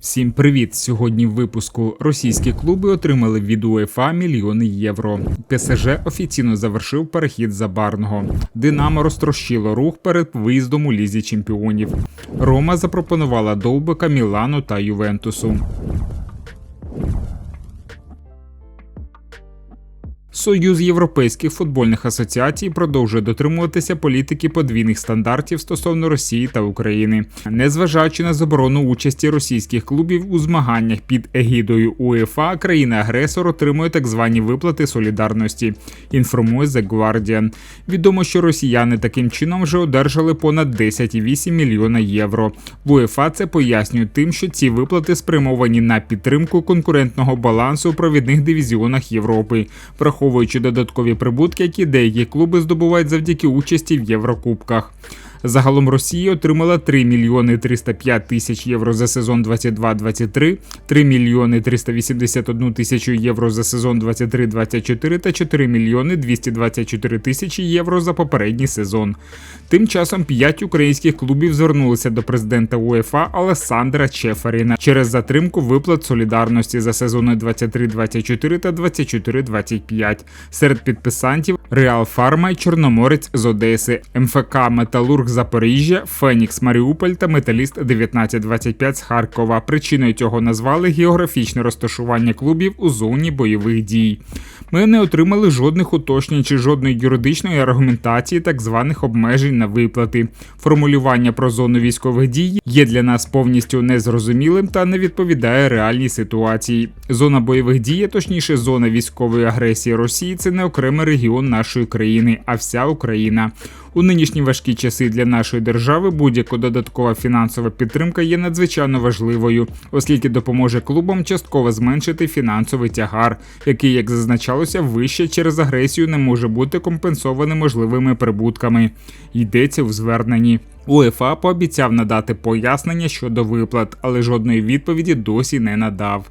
Всім привіт! Сьогодні в випуску російські клуби отримали від УЄФА мільйони євро. ПСЖ офіційно завершив перехід забарного. Динамо розтрощило рух перед виїздом у лізі чемпіонів. Рома запропонувала довбика Мілану та Ювентусу. Союз європейських футбольних асоціацій продовжує дотримуватися політики подвійних стандартів стосовно Росії та України, незважаючи на заборону участі російських клубів у змаганнях під егідою УЄФА, країна-агресор отримує так звані виплати солідарності. Інформує The Guardian. Відомо, що росіяни таким чином вже одержали понад 10,8 мільйона євро. В УЄФА це пояснюють тим, що ці виплати спрямовані на підтримку конкурентного балансу у провідних дивізіонах Європи, враховуючи додаткові прибутки, які деякі клуби здобувають завдяки участі в Єврокубках. Загалом Росія отримала 3 мільйони 305 тисяч євро за сезон 22-23, 3 мільйони 381 тисячу євро за сезон 23-24 та 4 мільйони 224 тисячі євро за попередній сезон. Тим часом 5 українських клубів звернулися до президента УЄФА Олександра Чефаріна через затримку виплат солідарності за сезони 23-24 та 24-25. Серед підписантів Реал Фарма і Чорноморець з Одеси, МФК Металург Запоріжжя, Фенікс Маріуполь та Металіст 1925 з Харкова. Причиною цього назвали географічне розташування клубів у зоні бойових дій. Ми не отримали жодних уточнень чи жодної юридичної аргументації так званих обмежень на виплати. Формулювання про зону військових дій є для нас повністю незрозумілим та не відповідає реальній ситуації. Зона бойових дій, точніше, зона військової агресії Росії це не окремий регіон нашої країни, а вся Україна. У нинішні важкі часи для нашої держави будь-яка додаткова фінансова підтримка є надзвичайно важливою, оскільки допоможе клубам частково зменшити фінансовий тягар, який, як зазначалося, вище через агресію не може бути компенсований можливими прибутками. Йдеться у зверненні. УЕФА пообіцяв надати пояснення щодо виплат, але жодної відповіді досі не надав.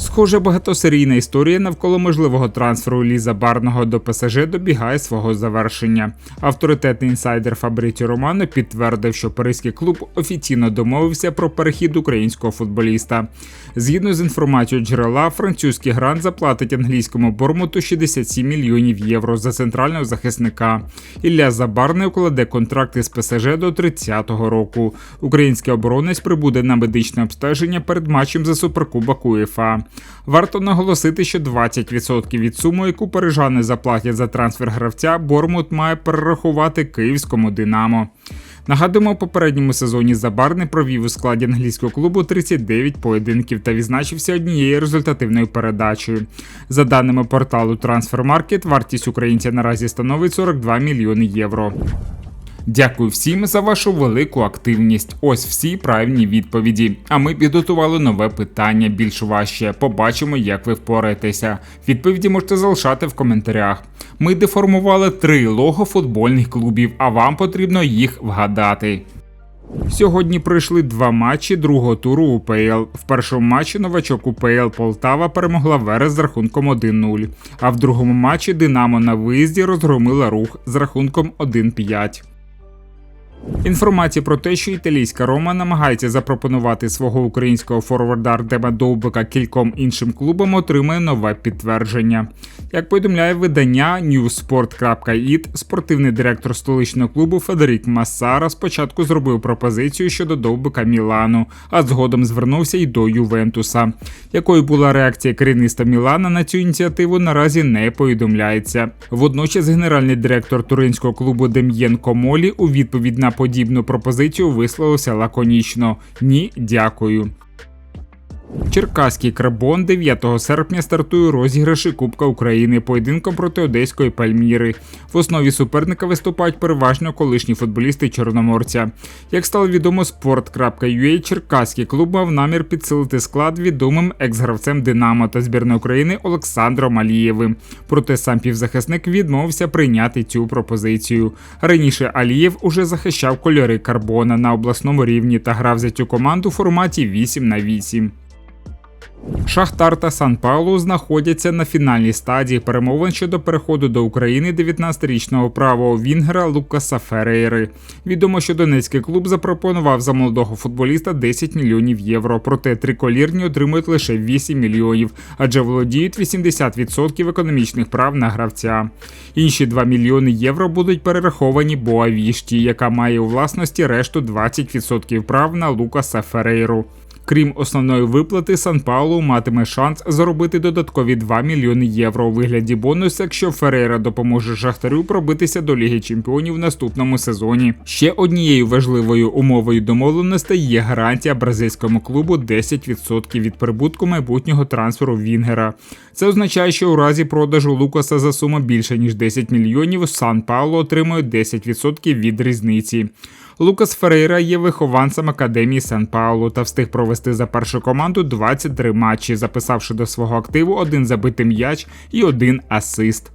Схоже, багатосерійна історія навколо можливого трансферу Ліза Барного до ПСЖ добігає свого завершення. Авторитетний інсайдер Фабриті Романо підтвердив, що паризький клуб офіційно домовився про перехід українського футболіста. Згідно з інформацією джерела, французький грант заплатить англійському Бормуту 67 мільйонів євро за центрального захисника. Ілля Забарний укладе контракт із ПСЖ до 30-го року. Український оборонець прибуде на медичне обстеження перед матчем за суперкубок УЄФА. Варто наголосити, що 20% від суми, яку парижани заплатять за трансфер гравця, Бормут має перерахувати київському Динамо. Нагадуємо, в попередньому сезоні Забарний провів у складі англійського клубу 39 поєдинків та відзначився однією результативною передачею. За даними порталу Transfermarkt, вартість українця наразі становить 42 мільйони євро. Дякую всім за вашу велику активність. Ось всі правильні відповіді. А ми підготували нове питання більш важче. Побачимо, як ви впораєтеся. Відповіді можете залишати в коментарях. Ми деформували три лого футбольних клубів, а вам потрібно їх вгадати. Сьогодні пройшли два матчі другого туру УПЛ. В першому матчі новачок УПЛ Полтава перемогла Верес з рахунком 1-0, а в другому матчі Динамо на виїзді розгромила рух з рахунком 1-5. Інформація про те, що італійська Рома намагається запропонувати свого українського форварда Артема Довбика кільком іншим клубам, отримує нове підтвердження. Як повідомляє видання newsport.it, спортивний директор столичного клубу Федерік Массара спочатку зробив пропозицію щодо Довбика Мілану, а згодом звернувся й до Ювентуса. Якою була реакція керівництва Мілана на цю ініціативу, наразі не повідомляється. Водночас, генеральний директор туринського клубу Дем'єн Комолі у відповідь на подібну пропозицію висловився лаконічно: ні, дякую. Черкаський крабон 9 серпня стартує розіграші Кубка України поєдинком проти Одеської Пальміри. В основі суперника виступають переважно колишні футболісти Чорноморця. Як стало відомо, sport.ua Черкаський клуб мав намір підсилити склад відомим екс-гравцем Динамо та збірної України Олександром Алієвим. Проте сам півзахисник відмовився прийняти цю пропозицію. Раніше Алієв уже захищав кольори карбона на обласному рівні та грав за цю команду в форматі 8 на 8. Шахтар та Сан Паулу знаходяться на фінальній стадії перемовин щодо переходу до України 19-річного правого Вінгера Лукаса Ферейри. Відомо, що донецький клуб запропонував за молодого футболіста 10 мільйонів євро, проте триколірні отримують лише 8 мільйонів, адже володіють 80% економічних прав на гравця. Інші 2 мільйони євро будуть перераховані Боавішті, яка має у власності решту 20% прав на Лукаса Ферейру. Крім основної виплати, Сан Паулу матиме шанс заробити додаткові 2 мільйони євро у вигляді бонусу, якщо Ферейра допоможе Шахтарю пробитися до Ліги Чемпіонів в наступному сезоні. Ще однією важливою умовою домовленостей є гарантія бразильському клубу 10% від прибутку майбутнього трансферу Вінгера. Це означає, що у разі продажу Лукаса за суму більше ніж 10 мільйонів, Сан Паулу отримує 10% від різниці. Лукас Ферейра є вихованцем академії Сан Паулу та встиг провести за першу команду 23 матчі, записавши до свого активу один забитий м'яч і один асист.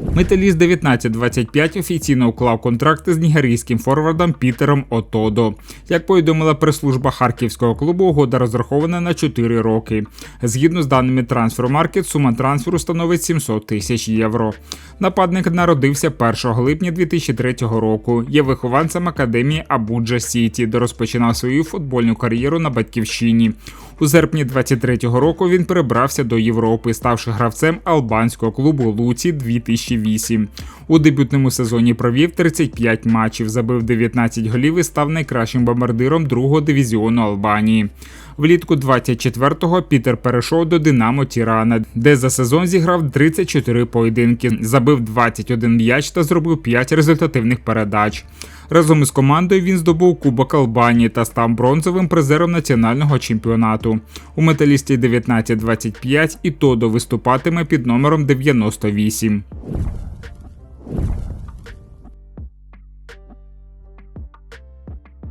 Металіст 1925 офіційно уклав контракт з нігерійським форвардом Пітером Отодо. Як повідомила прес-служба харківського клубу, угода розрахована на 4 роки. Згідно з даними Transfermarkt, сума трансферу становить 700 тисяч євро. Нападник народився 1 липня 2003 року. Є вихованцем академії Абуджа Сіті, де розпочинав свою футбольну кар'єру на батьківщині. У серпні 23-го року він перебрався до Європи, ставши гравцем албанського клубу Луці 2008. У дебютному сезоні провів 35 матчів, забив 19 голів і став найкращим бомбардиром другого дивізіону Албанії. Влітку 24-го Пітер перейшов до Динамо Тірана, де за сезон зіграв 34 поєдинки, забив 21 м'яч та зробив 5 результативних передач. Разом із командою він здобув Кубок Албанії та став бронзовим призером національного чемпіонату. У металісті 19-25 і Тодо виступатиме під номером 98. you